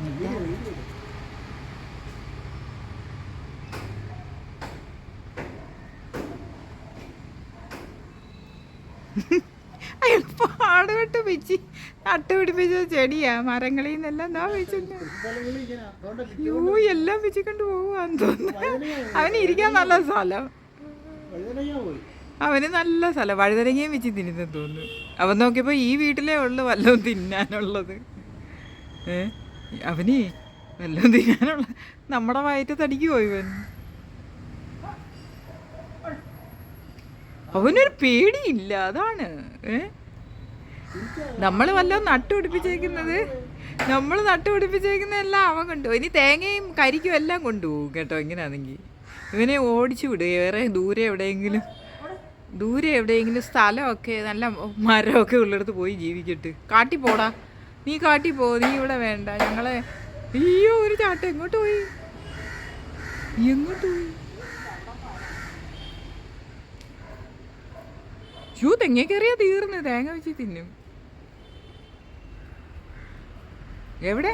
പാടുപെട്ട് പിച്ചി. നട്ടുപിടിപ്പിച്ച ചെടിയാ. മരങ്ങളിൽ നിന്നെല്ലാം എന്താ വെച്ചിട്ടുണ്ട്. എല്ലാം എല്ലാം പിച്ചിക്കൊണ്ട് പോവാന്ന് തോന്നുന്നു. അവന് ഇരിക്കാൻ നല്ല സ്ഥലം. അവന് നല്ല സ്ഥലം. വഴുതരങ്ങയും വെച്ച് തിന്നു തോന്നുന്നു. അവൻ നോക്കിയപ്പോ ഈ വീട്ടിലേ ഉള്ളു വല്ലതും തിന്നാനുള്ളത്. ഏഹ് അവന് വല്ലതും തിന്നാനുള്ള നമ്മുടെ വയറ്റ് തടിക്കുമോ ഇവൻ. അവനൊരു പേടിയില്ല അതാണ് ഏ? നമ്മൾ വല്ലതും നട്ടുപിടിപ്പിച്ചേക്കുന്നത് നമ്മൾ നട്ടുപിടിപ്പിച്ചേക്കുന്നതെല്ലാം അവൻ കൊണ്ടുപോകും ഇനി തേങ്ങയും കരിക്കും എല്ലാം കൊണ്ടുപോകും കേട്ടോ ഇങ്ങനെയാണെങ്കിൽ ഇവനെ ഓടിച്ചു വിടുക വേറെ ദൂരെ എവിടെയെങ്കിലും ദൂരെ എവിടെയെങ്കിലും സ്ഥലമൊക്കെ നല്ല മരമൊക്കെ ഉള്ളിടത്ത് പോയി ജീവിക്കട്ട്. കാട്ടി പോടാ നീ കാട്ടി പോ നീ ഇവിടെ വേണ്ട. ഞങ്ങളെ അയ്യോ ഒരു ചാട്ടം. എങ്ങോട്ട് പോയി? എങ്ങോട്ട് പോയി? ഷൂ തെങ്ങ കയറിയാ തീർന്ന്. തേങ്ങ വെച്ച് തിന്നും. എവിടെ?